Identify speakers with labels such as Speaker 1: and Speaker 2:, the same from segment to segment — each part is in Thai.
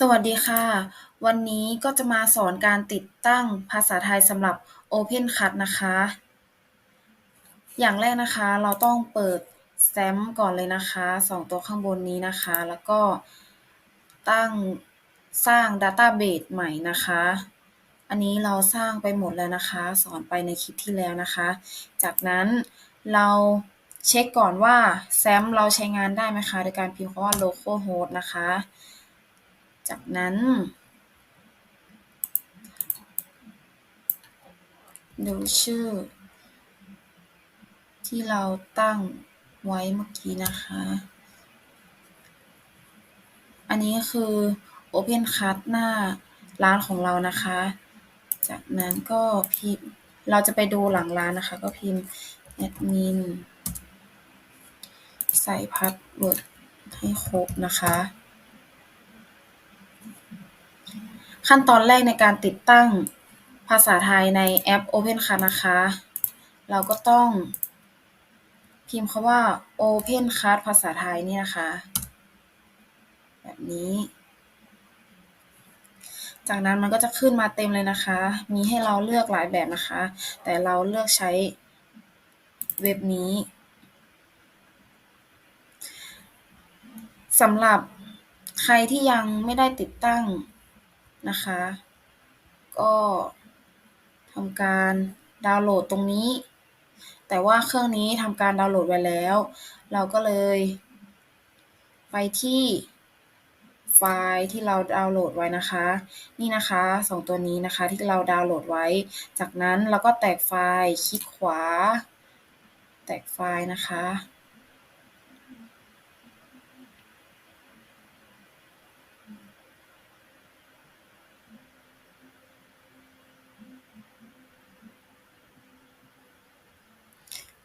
Speaker 1: สวัสดีค่ะ วันนี้ก็จะมาสอนการติดตั้งภาษาไทยสำหรับ OpenCut นะคะ อย่างแรกนะคะเราต้องเปิด SAM ก่อนเลยนะคะสองตัวข้างบนนี้นะคะ แล้วก็ตั้งสร้าง Database ใหม่นะคะ อันนี้เราสร้างไปหมดแล้วนะคะ สอนไปในคลิปที่แล้วนะคะ จากนั้นเราเช็คก่อนว่า SAM เราใช้งานได้ไหมคะ โดยการพิมพ์คำว่า localhost นะคะ จากนั้น ดูชื่อ ที่เราตั้งไว้เมื่อกี้นะคะ อันนี้คือ OpenCut หน้าร้านของเรานะคะ จากนั้นก็พิมพ์เราจะไปดูหลังร้านนะคะ ก็พิมพ์ admin ใส่พาสเวิร์ดให้ครบนะคะ ขั้นตอนแรกในการติดตั้งภาษาไทยในแอป OpenCut นะคะ เราก็ต้อง พิมพ์คำว่า OpenCut ภาษาไทยนี่นะคะ แบบนี้ จากนั้นมันก็จะขึ้นมาเต็มเลยนะคะ มีให้เราเลือกหลายแบบนะคะ แต่เราเลือกใช้เว็บนี้สำหรับใครที่ยังไม่ได้ติดตั้ง นะคะ ก็ทำการดาวน์โหลดตรงนี้ แต่ว่าเครื่องนี้ทำการดาวน์โหลดไว้แล้ว เราก็เลย ไปที่ไฟล์ที่เราดาวน์โหลดไว้นะคะ นี่นะคะสองตัวนี้นะคะที่เราดาวน์โหลดไว้ จากนั้นเราก็แตกไฟล์คลิกขวา แตกไฟล์นะคะ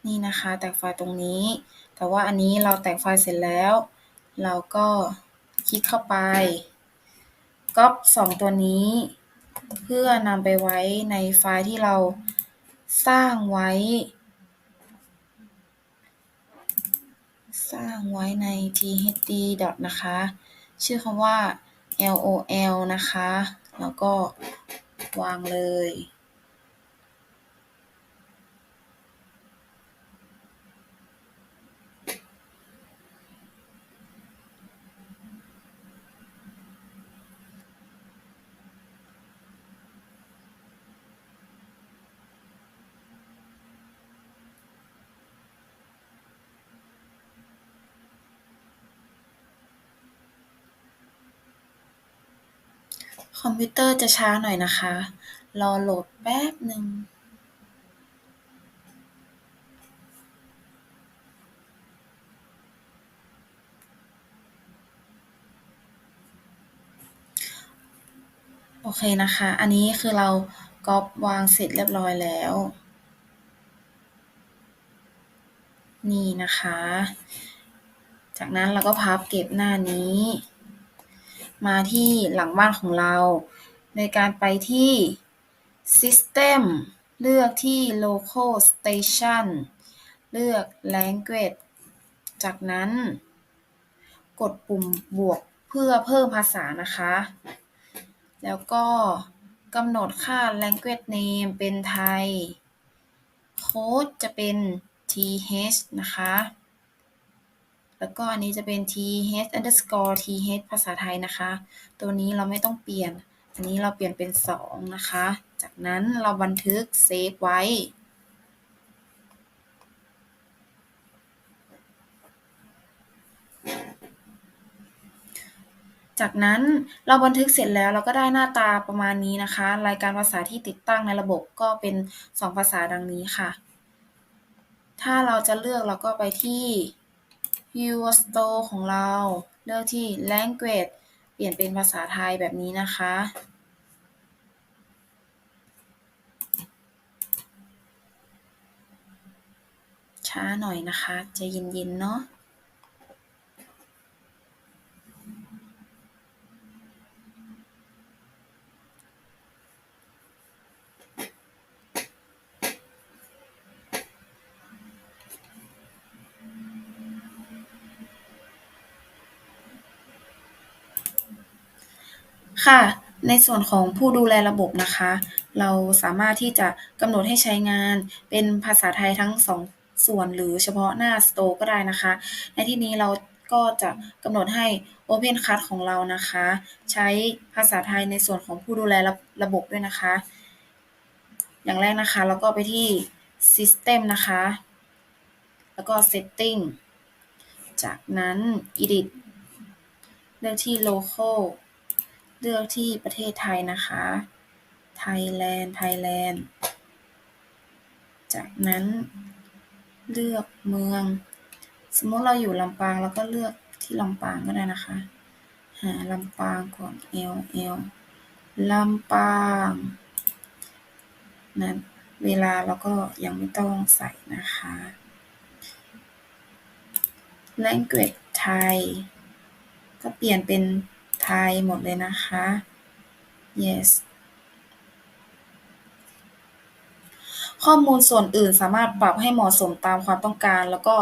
Speaker 1: นี่นะคะแตกไฟล์ตรงนี้ แต่ว่าอันนี้เราแตกไฟล์เสร็จแล้ว เราก็คลิกเข้าไปก๊อปสองตัวนี้ เพื่อนำไปไว้ในไฟล์ที่เราสร้างไว้ สร้างไว้ใน txt. นะคะ ชื่อคำว่า lol นะคะ แล้วก็วางเลย คอมพิวเตอร์จะช้าหน่อยนะคะ รอโหลดแป๊บหนึ่งโอเคนะคะ อันนี้คือเราก๊อปวางเสร็จเรียบร้อยแล้ว นี่นะคะ จากนั้นเราก็พับเก็บหน้านี้ มาที่หลังบ้านของเรา โดยการไปที่ System เลือกที่ Local Station เลือก Language จากนั้น กดปุ่มบวกเพื่อเพิ่มภาษานะคะ แล้วก็กำหนดค่า Language Name เป็นไทย Code จะเป็น th นะคะ แล้วก็อันนี้จะเป็น th underscore th ภาษาไทยนะคะ ตัวนี้เราไม่ต้องเปลี่ยน อันนี้เราเปลี่ยนเป็น 2 นะคะ จากนั้นเราบันทึกเซฟไว้ จากนั้นเราบันทึกเสร็จแล้วเราก็ได้หน้าตาประมาณนี้นะคะ รายการภาษาที่ติดตั้งในระบบก็เป็น 2 ภาษาดังนี้ค่ะ ถ้าเราจะเลือกเราก็ไปที่ your Store ของเรา เลือกที่ Language เปลี่ยนเป็นภาษาไทยแบบนี้นะคะ ช้าหน่อยนะคะ จะเย็นๆเนาะ ค่ะ ในส่วนของผู้ดูแลระบบนะคะ เราสามารถที่จะกำหนดให้ใช้งานเป็นภาษาไทยทั้ง2ส่วน หรือเฉพาะหน้า Store ก็ได้นะคะ ในที่นี้เราก็จะกำหนดให้ OpenCart ของเรานะคะ ใช้ภาษาไทยในส่วนของผู้ดูแลระระบบด้วยนะคะ อย่างแรกนะคะ เราก็ไปที่ System นะคะ แล้วก็ Setting จากนั้น Edit เลือกที่ Local เลือกที่ประเทศไทยนะคะ Thailand Thailand จากนั้นเลือกเมือง สมมติเราอยู่ลำปางเราก็เลือกที่ลำปางก็ได้นะคะ หาลำปางก่อน LL ลำปางนั้นเวลาเราก็ยังไม่ต้องใส่นะคะ Language ไทย ก็เปลี่ยนเป็น ไทยหมดเลยนะคะ Yes ข้อมูลส่วนอื่นสามารถปรับให้เหมาะสมตามความต้องการ แล้วก็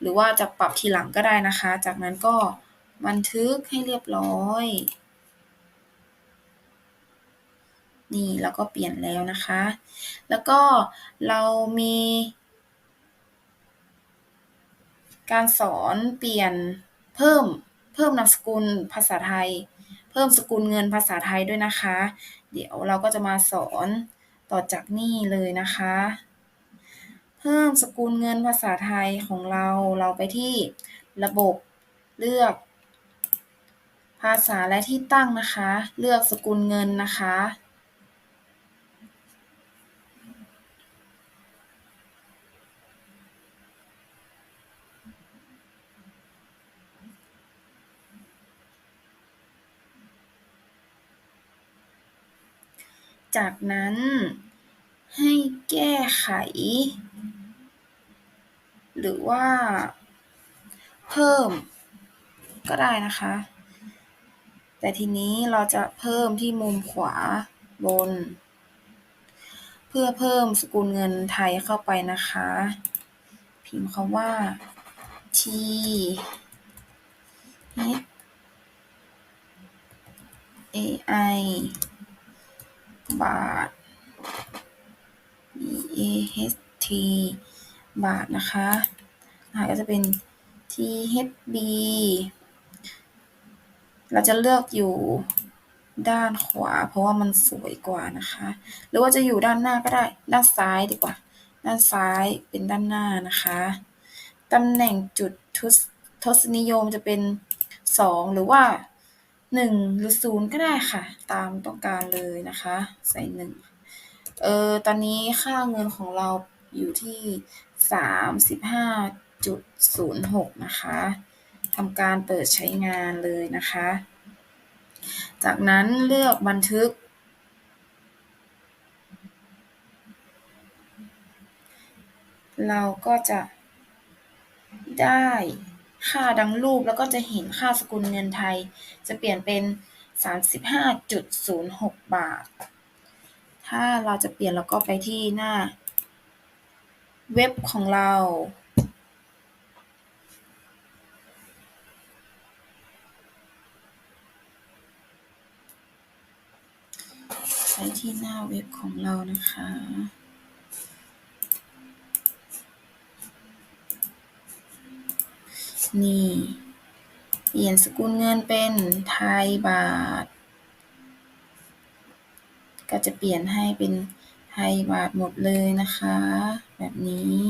Speaker 1: หรือว่าจะปรับทีหลังก็ได้นะคะ จากนั้นก็บันทึกให้เรียบร้อย นี่เราก็เปลี่ยนแล้วนะคะ แล้วก็เรามี การสอนเปลี่ยนเพิ่ม เพิ่มนามสกุลภาษาไทย เพิ่มสกุลเงินภาษาไทยด้วยนะคะ เดี๋ยวเราก็จะมาสอนต่อจากนี่เลยนะคะ เพิ่มสกุลเงินภาษาไทยของเราเราไปที่ระบบเลือก ภาษาและที่ตั้งนะคะ เลือกสกุลเงินนะคะ จากนั้นให้แก้ไข หรือว่า เพิ่ม ก็ได้นะคะ แต่ทีนี้เราจะเพิ่มที่มุมขวาบน เพื่อเพิ่มสกุลเงินไทยเข้าไปนะคะ พิมพ์คำว่า T H A I บาท B A H T บาทนะคะรหัสก็จะเป็น THB เราจะเลือกอยู่ด้านขวา เพราะว่ามันสวยกว่านะคะ หรือว่าจะอยู่ด้านหน้าก็ได้ด้านซ้ายดีกว่า ด้านซ้ายเป็นด้านหน้านะคะตำแหน่งจุดทศทศนิยมจะเป็น 2 หรือว่า 1หรือ0ก็ได้ค่ะ ตามต้องการเลยนะคะ ใส่1เอ่อตอนนี้ค่าเงินของเราอยู่ที่35.06นะคะทำการเปิดใช้งานเลยนะคะ จากนั้นเลือกบันทึก เราก็จะได้ ค่าดังรูปแล้วก็จะเห็นค่าสกุลเงินไทย จะเปลี่ยนเป็น 35.06 บาท ถ้าเราจะเปลี่ยนเราก็ไปที่หน้า เว็บของเราไปที่หน้าเว็บของเรานะคะ นี่เปลี่ยนสกุลเงินเป็นไทยบาท ก็จะเปลี่ยนให้เป็นไทยบาทหมดเลยนะคะ แบบนี้